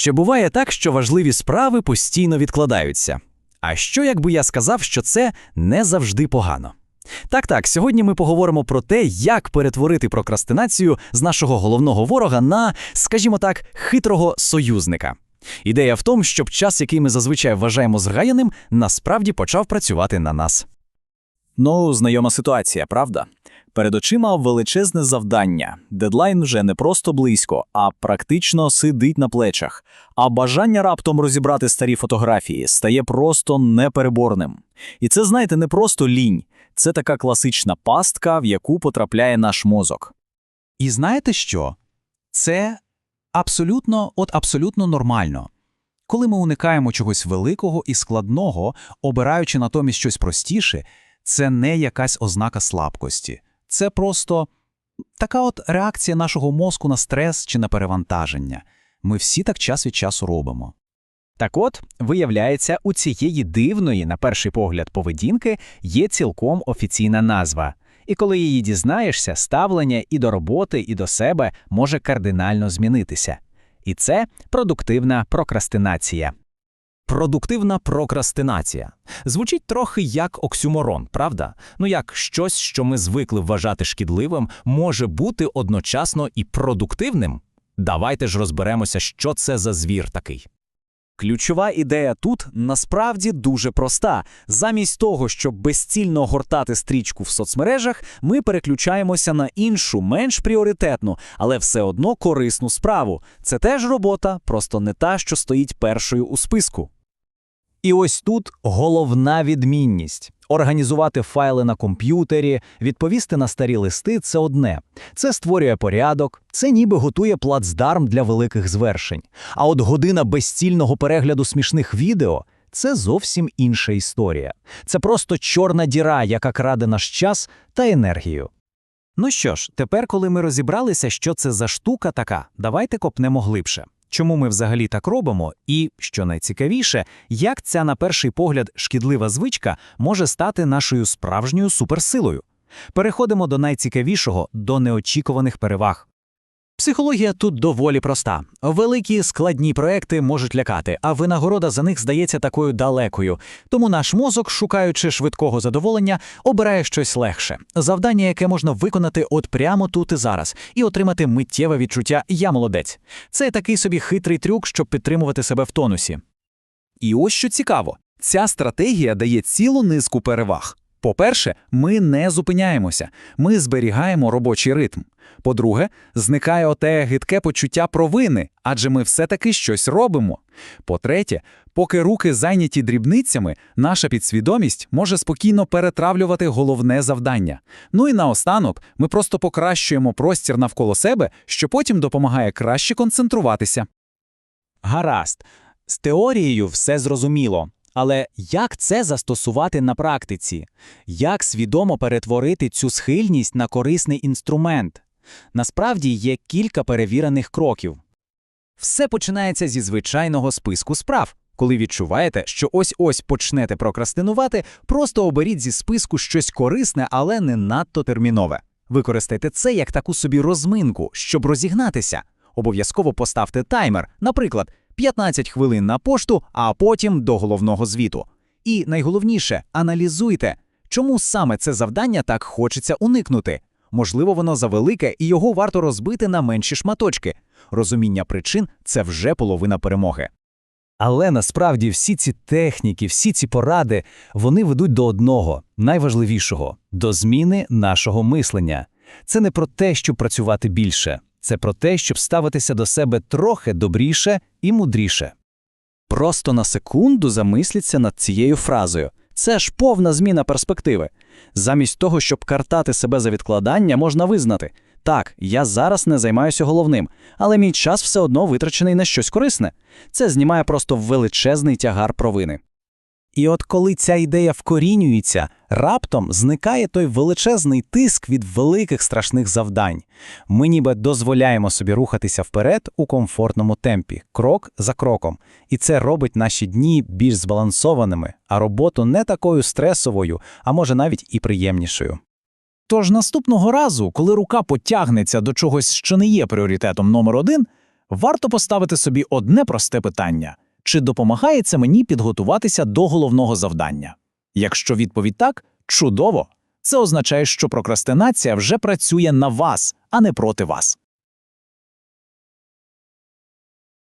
Чи буває так, що важливі справи постійно відкладаються? А що, якби я сказав, що це не завжди погано? Так, так, сьогодні ми поговоримо про те, як перетворити прокрастинацію з нашого головного ворога на, скажімо так, хитрого союзника. Ідея в тому, щоб час, який ми зазвичай вважаємо згаяним, насправді почав працювати на нас. Ну, знайома ситуація, правда? Перед очима величезне завдання. Дедлайн вже не просто близько, а практично сидить на плечах. А бажання раптом розібрати старі фотографії стає просто непереборним. І це, знаєте, не просто лінь, це така класична пастка, в яку потрапляє наш мозок. І знаєте що? Це абсолютно, от абсолютно нормально. Коли ми уникаємо чогось великого і складного, обираючи натомість щось простіше, це не якась ознака слабкості. Це просто така от реакція нашого мозку на стрес чи на перевантаження. Ми всі так час від часу робимо. Так от, виявляється, у цієї дивної, на перший погляд, поведінки є цілком офіційна назва. І коли її дізнаєшся, ставлення і до роботи, і до себе може кардинально змінитися. І це продуктивна прокрастинація. Продуктивна прокрастинація. Звучить трохи як оксюморон, правда? Ну як щось, що ми звикли вважати шкідливим, може бути одночасно і продуктивним? Давайте ж розберемося, що це за звір такий. Ключова ідея тут насправді дуже проста. Замість того, щоб безцільно гортати стрічку в соцмережах, ми переключаємося на іншу, менш пріоритетну, але все одно корисну справу. Це теж робота, просто не та, що стоїть першою у списку. І ось тут головна відмінність. Організувати файли на комп'ютері, відповісти на старі листи це одне. Це створює порядок, це ніби готує плацдарм для великих звершень. А от година безцільного перегляду смішних відео це зовсім інша історія. Це просто чорна діра, яка краде наш час та енергію. Ну що ж, тепер, коли ми розібралися, що це за штука така, давайте копнемо глибше. Чому ми взагалі так робимо, і, що найцікавіше, як ця, на перший погляд, шкідлива звичка може стати нашою справжньою суперсилою. Переходимо до найцікавішого, до неочікуваних переваг. Психологія тут доволі проста. Великі складні проекти можуть лякати, а винагорода за них здається такою далекою. Тому наш мозок, шукаючи швидкого задоволення, обирає щось легше завдання, яке можна виконати от прямо тут і зараз, і отримати миттєве відчуття Я молодець. Це такий собі хитрий трюк, щоб підтримувати себе в тонусі. І ось що цікаво: ця стратегія дає цілу низку переваг. По-перше, ми не зупиняємося, ми зберігаємо робочий ритм. По-друге, зникає оте гидке почуття провини, адже ми все-таки щось робимо. По-третє, поки руки зайняті дрібницями, наша підсвідомість може спокійно перетравлювати головне завдання. Ну і наостанок, ми просто покращуємо простір навколо себе, що потім допомагає краще концентруватися. Гаразд, з теорією все зрозуміло. Але як це застосувати на практиці? Як свідомо перетворити цю схильність на корисний інструмент? Насправді є кілька перевірених кроків. Все починається зі звичайного списку справ. Коли відчуваєте, що ось ось почнете прокрастинувати, просто оберіть зі списку щось корисне, але не надто термінове. Використайте це як таку собі розминку, щоб розігнатися. Обов'язково поставте таймер, наприклад, 15 хвилин на пошту, а потім до головного звіту. І найголовніше, аналізуйте, чому саме це завдання так хочеться уникнути. Можливо, воно завелике і його варто розбити на менші шматочки. Розуміння причин це вже половина перемоги. Але насправді всі ці техніки, всі ці поради, вони ведуть до одного, найважливішого до зміни нашого мислення. Це не про те, щоб працювати більше, це про те, щоб ставитися до себе трохи добріше і мудріше. Просто на секунду замисліться над цією фразою. Це ж повна зміна перспективи. Замість того, щоб картати себе за відкладання, можна визнати так, я зараз не займаюся головним, але мій час все одно витрачений на щось корисне. Це знімає просто величезний тягар провини. І от коли ця ідея вкорінюється, раптом зникає той величезний тиск від великих страшних завдань. Ми ніби дозволяємо собі рухатися вперед у комфортному темпі, крок за кроком. І це робить наші дні більш збалансованими, а роботу не такою стресовою, а може навіть і приємнішою. Тож наступного разу, коли рука потягнеться до чогось, що не є пріоритетом номер один, варто поставити собі одне просте питання: чи допомагає це мені підготуватися до головного завдання? Якщо відповідь так, чудово. Це означає, що прокрастинація вже працює на вас, а не проти вас.